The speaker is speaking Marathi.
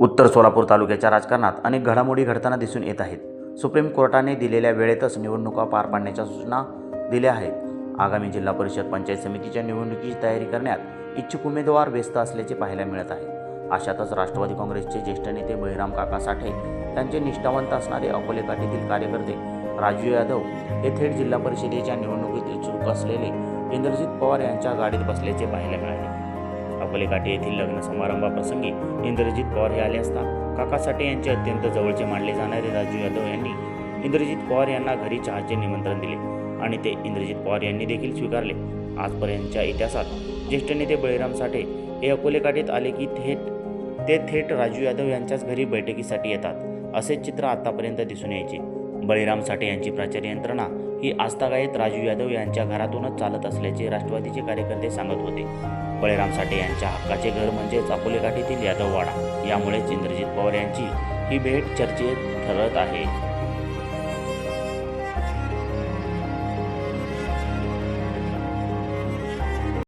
उत्तर सोलापूर तालुक्याच्या राजकारणात अनेक घडामोडी घडताना दिसून येत आहेत. सुप्रीम कोर्टाने दिलेल्या वेळेतच निवडणुका पार पाडण्याच्या सूचना दिल्या आहेत. आगामी जिल्हा परिषद पंचायत समितीच्या निवडणुकीची तयारी करण्यात इच्छुक उमेदवार व्यस्त असल्याचे पाहायला मिळत आहे. अशातच राष्ट्रवादी काँग्रेसचे ज्येष्ठ नेते बहिराम काका साठे त्यांचे निष्ठावंत असणारे अकोले काठीतील कार्यकर्ते राजू यादव हे थेट जिल्हा परिषदेच्या निवडणुकीत इच्छुक असलेले इंद्रजित पवार यांच्या गाडीत बसल्याचे पाहायला मिळाले. अकोले काठी येथील लग्न समारंभाप्रसंगी इंद्रजित पवार हे आले असता काका साठे यांचे अत्यंत जवळचे मानले जाणारे राजू यादव यांनी इंद्रजित पवार यांना घरी चहाचे निमंत्रण दिले आणि ते इंद्रजित पवार यांनी देखील स्वीकारले. आजपर्यंतच्या इतिहासात ज्येष्ठ नेते बळीराम साठे हे अकोले काठीत आले की थेट ते थेट राजू यादव यांच्याच घरी बैठकीसाठी येतात असे चित्र आतापर्यंत दिसून यायचे. बळीराम साठे यांची प्रचार यंत्रणा ही आस्थागायत राजू यादव यांच्या घरातूनच चालत असल्याचे राष्ट्रवादीचे कार्यकर्ते सांगत होते. बळीराम साठे यांच्या हक्काचे घर म्हणजेच अकोले यादववाडा. यामुळेच इंद्रजित पवार यांची ही भेट चर्चेत ठरत आहे.